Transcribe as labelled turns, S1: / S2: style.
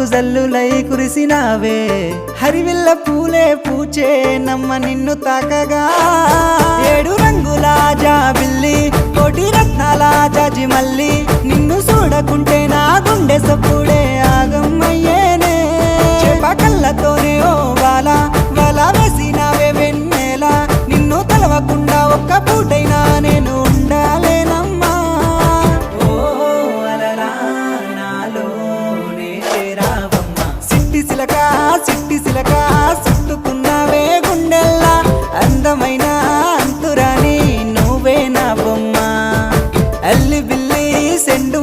S1: నాకు జల్లులై కురిసినావే. హరివిల్ల పూలే పూచే నమ్మ నిన్ను తాకగా. ఏడు రంగుల జాబిల్లి కోటి రత్నాల జాజి మల్లి నిన్ను చూడకుంటే చిట్టి సిలక చిట్టి సిలక చుట్టుకున్నావే గుండెల్లా. అందమైన అంతురాని నువ్వే నా బొమ్మ. అల్లి బిల్లి సెండు